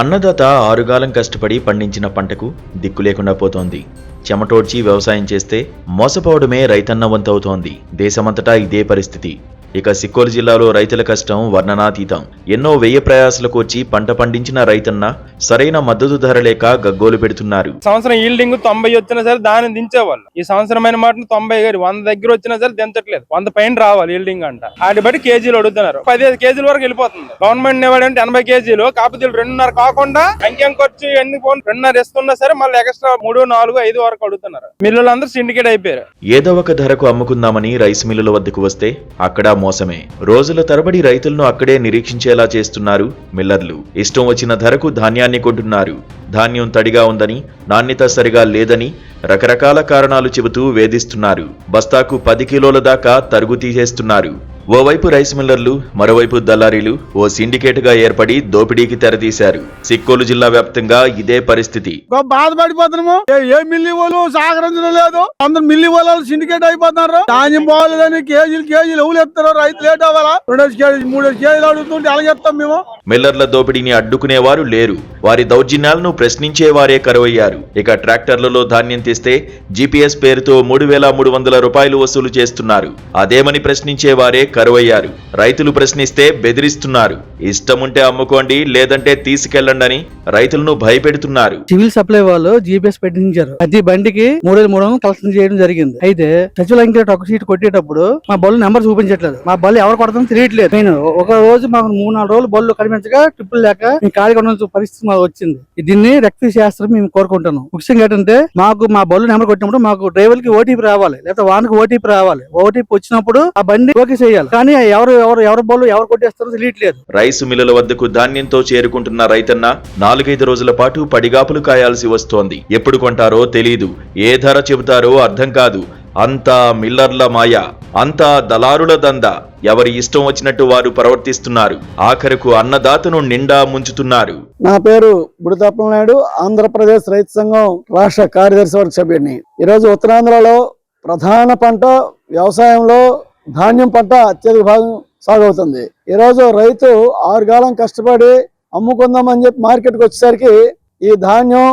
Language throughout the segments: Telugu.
అన్నదాత ఆరుగాలం కష్టపడి పండించిన పంటకు దిక్కు లేకుండా పోతోంది. చెమటోడ్చి వ్యవసాయం చేస్తే మోసపోవడమే రైతన్న వంతవుతోంది దేశమంతటా ఇదే పరిస్థితి. ఇక సిక్కోలు జిల్లాలో రైతుల కష్టం వర్ణనాతీతం. ఎన్నో వ్యయ ప్రయాసలకు వచ్చి పంట పండించిన రైతన్న సరైన మద్దతు ధర లేక గగ్గోలు పెడుతున్నారు. సంవత్సరం ఈల్డింగ్ తొంభై వచ్చినా సరే దాన్ని దించేవాళ్ళు. ఈ సంవత్సరమైన మాటను తొంభై గారి వంద దగ్గర వచ్చినా సరే దించట్లేదు. వంద పైన రావాలి ఈల్డింగ్ అంట. వాటి బట్టి కేజీలు అడుగుతున్నారు. పదిహేను కేజీల వరకు వెళ్ళిపోతుంది. గవర్నమెంట్ ఇవ్వడంటే ఎనభై కేజీలు కాకపోతే రెండున్నర కాకుండా అంకెం ఖర్చు ఎన్ని రెండున్నర ఇస్తున్నా సరే మళ్ళీ ఎక్స్ట్రా మూడు నాలుగు ఐదు వరకు అడుగుతున్నారు. మిల్లులు అందరూ సిండికేట్ అయిపోయారు. ఏదో ఒక ధరకు అమ్ముకుందామని రైస్ మిల్లుల వద్దకు వస్తే అక్కడా మోసమే. రోజుల తరబడి రైతులను అక్కడే నిరీక్షించేలా చేస్తున్నారు మిల్లర్లు. ఇష్టం వచ్చిన ధరకు ధాన్యాన్ని కొంటున్నారు. ధాన్యం తడిగా ఉందని నాణ్యత సరిగా లేదని రకరకాల కారణాలు చెబుతూ వేధిస్తున్నారు. బస్తాకు పది కిలోల దాకా తరుగు తీసేస్తున్నారు. ఓవైపు రైస్ మిల్లర్లు మరోవైపు దళారీలు ఓ సిండికేట్గా ఏర్పడి దోపిడీకి తెరతీశారు. సిక్కోలు జిల్లా వ్యాప్తంగా ఇదే పరిస్థితి. బాధపడిపోతున్నాము. ఏ- మిల్లి వాళ్ళు సహకరించడం లేదు? అందరు మిల్లి వాళ్ళు సిండికేట్ అయిపోతున్నారు. ధాన్యం బాగోలేదని కేజీలు కేజీలు ఎవరు ఎత్తారో రైతు లేట్ అవ్వాలా? రెండేసి కేజీ మూడేసి కేజీలు అడుగుతుంటే అలాగెత్తాం మేము. మిల్లర్ల దోపిడీని అడ్డుకునేవారు లేరు. వారి దౌర్జన్యాలను ప్రశ్నించేవారే కరువయ్యారు. ఇక ట్రాక్టర్లలో ధాన్యం తెస్తే జీపీఎస్ పేరుతో మూడు వేల మూడు వందల రూపాయలు వసూలు చేస్తున్నారు. అదేమని ప్రశ్నించేవారే కరువయ్యారు. రైతులు ప్రశ్నిస్తే బెదిరిస్తున్నారు. ఇష్టముంటే అమ్ముకోండి లేదంటే తీసుకెళ్ళండి అని రైతులను భయపెడుతున్నారు. సివిల్ సప్లై వాళ్ళు జీపీఎస్ పెట్టించారు. ప్రతి బండికి మూడు వేల మూడు వందలు కలెక్షన్ చేయడం జరిగింది. అయితే సచివాలయం ఒక సీట్ కొట్టేటప్పుడు మా బళ్ళు నెంబర్ చూపించట్లేదు. మా బళ్ళు ఎవరు కొడతామో తెలియట్లేదు. నేను ఒక రోజు మాకు మూడు నాలుగు రోజులు బళ్ళు కనిపించగా ట్రిప్పులు లేక మేము ఖాళీగా ఉన్న పరిస్థితి మాకు వచ్చింది. దీన్ని రెక్టిఫై చేస్తారని మేము కోరుకుంటున్నాం. ముఖ్యంగా ఏంటంటే మాకు మా బళ్ళు నెంబర్ కొట్టినప్పుడు మాకు డ్రైవర్కి ఓటీపీ రావాలి లేదా వానికి ఓటీపీ రావాలి. ఓటీపీ వచ్చినప్పుడు ఆ బండి ఓకే చేయాలి. కానీ ఎవరు ఎవరు ఎవరు బళ్ళు ఎవరు కొట్టేస్తారో తెలియట్లేదు. రైసు మిల్లుల వద్దకు ధాన్యంతో చేరుకుంటున్న రైతన్న నాలుగైదు రోజుల పాటు పడిగాపులు కాయాల్సి వస్తోంది. ఎప్పుడు కొంటారో తెలీదు. ఏ ధర చెబుతారో అర్థం కాదు. అంతా మిల్లర్ల మాయ. అంతా దళారుల దంద. ఎవరి ఇష్టం వచ్చినట్టు వారు ప్రవర్తిస్తున్నారు. ఆఖరుకు అన్నదాతను నిండా ముంచుతున్నారు. నా పేరు బుడతప్పల నాయుడు. ఆంధ్రప్రదేశ్ రైతు సంఘం రాష్ట్ర కార్యదర్శి వర్గ సభ్యుడిని. ఈరోజు ఉత్తరాంధ్రలో ప్రధాన పంట వ్యవసాయంలో ధాన్యం పంట అత్యధిక భాగం సాగవుతుంది ఈరోజు రైతు ఆరుగాలం కష్టపడి అమ్ముకుందామని చెప్పి మార్కెట్కి వచ్చేసరికి ఈ ధాన్యం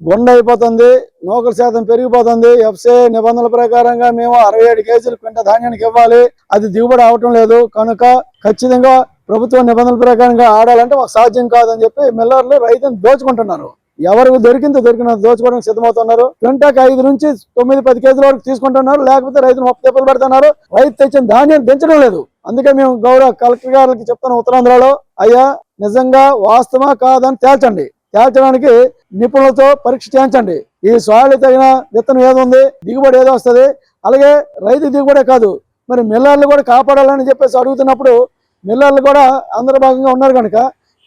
గుండ అయిపోతుంది నూకల శాతం పెరిగిపోతుంది. ఎఫ్సే నిబంధనల ప్రకారంగా మేము అరవై ఏడు కేజీలు క్వింట ధాన్యానికి ఇవ్వాలి. అది దిగుబడి అవటం లేదు. కనుక ఖచ్చితంగా ప్రభుత్వ నిబంధనల ప్రకారంగా ఆడాలంటే మాకు సాధ్యం కాదని చెప్పి మిల్లర్లు రైతుని దోచుకుంటున్నారు. ఎవరికి దొరికిందో దొరికిన దోచుకోవడానికి సిద్ధమవుతున్నారు. క్వింటాకి ఐదు నుంచి తొమ్మిది పది కేజీల వరకు తీసుకుంటున్నారు. లేకపోతే రైతులు ముప్పై దెబ్బలు పెడుతున్నారు. రైతు తెచ్చిన ధాన్యం పెంచడం లేదు. అందుకే మేము గౌరవ కలెక్టర్ గారికి చెప్తాను ఉత్తరాంధ్రలో అయ్యా నిజంగా వాస్తవా కాదని తేల్చండి. తేల్చడానికి నిపుణులతో పరీక్ష చేయించండి. ఈ సాయిల్ తగిన విత్తనం ఏదో ఉంది దిగుబడి ఏదో వస్తుంది. అలాగే రైతు దిగుబడే కాదు మరి మిల్లర్లు కూడా కాపాడాలని చెప్పేసి అడుగుతున్నప్పుడు మిల్లర్లు కూడా అందరి భాగంగా ఉన్నారు కనుక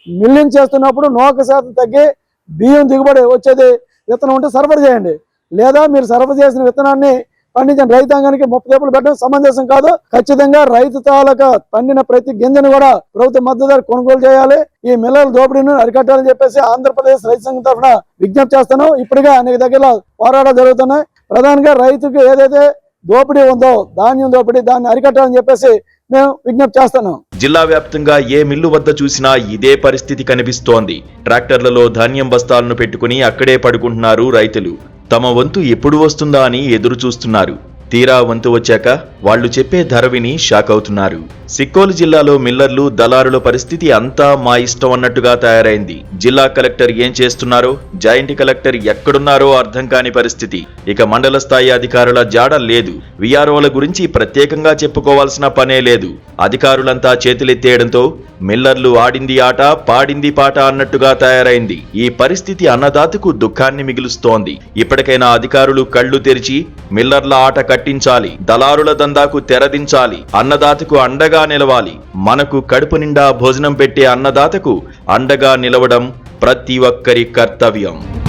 మిల్లింగ్ చేస్తున్నప్పుడు నూక శాతం తగ్గి బియ్యం దిగుబడి వచ్చేది విత్తనం ఉంటే సరఫరా చేయండి. లేదా మీరు సరఫరా చేసిన విత్తనాన్ని పండించిన రైతాంగానికి ముప్పై రూపాయలు పెట్టడం సమంజసం కాదు. ఖచ్చితంగా రైతు తాలూకా పండిన ప్రతి గింజను కూడా ప్రభుత్వ మద్దతు కొనుగోలు చేయాలి. ఈ మిల్లల దోపిడీని అరికట్టాలని చెప్పేసి ఆంధ్రప్రదేశ్ రైతు సంఘం తరఫున విజ్ఞప్తి చేస్తాను ఇప్పటికే అనేక దగ్గర పోరాటాలు జరుగుతున్నాయి. ప్రధానంగా రైతుకు ఏదైతే దోపిడీ ఉందో ధాన్యం దోపిడీ దాన్ని అరికట్టాలని చెప్పేసి మేము విజ్ఞప్తి చేస్తున్నాం. జిల్లా వ్యాప్తంగా ఏ మిల్లు వద్ద చూసినా ఇదే పరిస్థితి కనిపిస్తోంది. ట్రాక్టర్లలో ధాన్యం బస్తాలను పెట్టుకుని అక్కడే పడుకుంటున్నారు రైతులు. తమ వంతు ఎప్పుడు వస్తుందా అని ఎదురు చూస్తున్నారు తీరా వంతు వచ్చాక వాళ్ళు చెప్పే ధర విని షాక్ అవుతున్నారు. సిక్కోలు జిల్లాలో మిల్లర్లు దళారుల పరిస్థితి అంతా మా ఇష్టం అన్నట్టుగా తయారైంది. జిల్లా కలెక్టర్ ఏం చేస్తున్నారో జాయింట్ కలెక్టర్ ఎక్కడున్నారో అర్థం కాని పరిస్థితి. ఇక మండల స్థాయి అధికారుల జాడ లేదు. విఆర్ఓల గురించి ప్రత్యేకంగా చెప్పుకోవాల్సిన పనే లేదు. అధికారులంతా చేతులెత్తేయడంతో మిల్లర్లు ఆడింది ఆట పాడింది పాట అన్నట్టుగా తయారైంది. ఈ పరిస్థితి అన్నదాతకు దుఃఖాన్ని మిగులుస్తోంది. ఇప్పటికైనా అధికారులు కళ్ళు తెరిచి మిల్లర్ల ఆట కట్టించాలి. దళారుల దందాకు తెరదించాలి. అన్నదాతకు అండగా నిలవాలి. మనకు కడుపు నిండా భోజనం పెట్టే అన్నదాతకు అండగా నిలవడం ప్రతి ఒక్కరి కర్తవ్యం.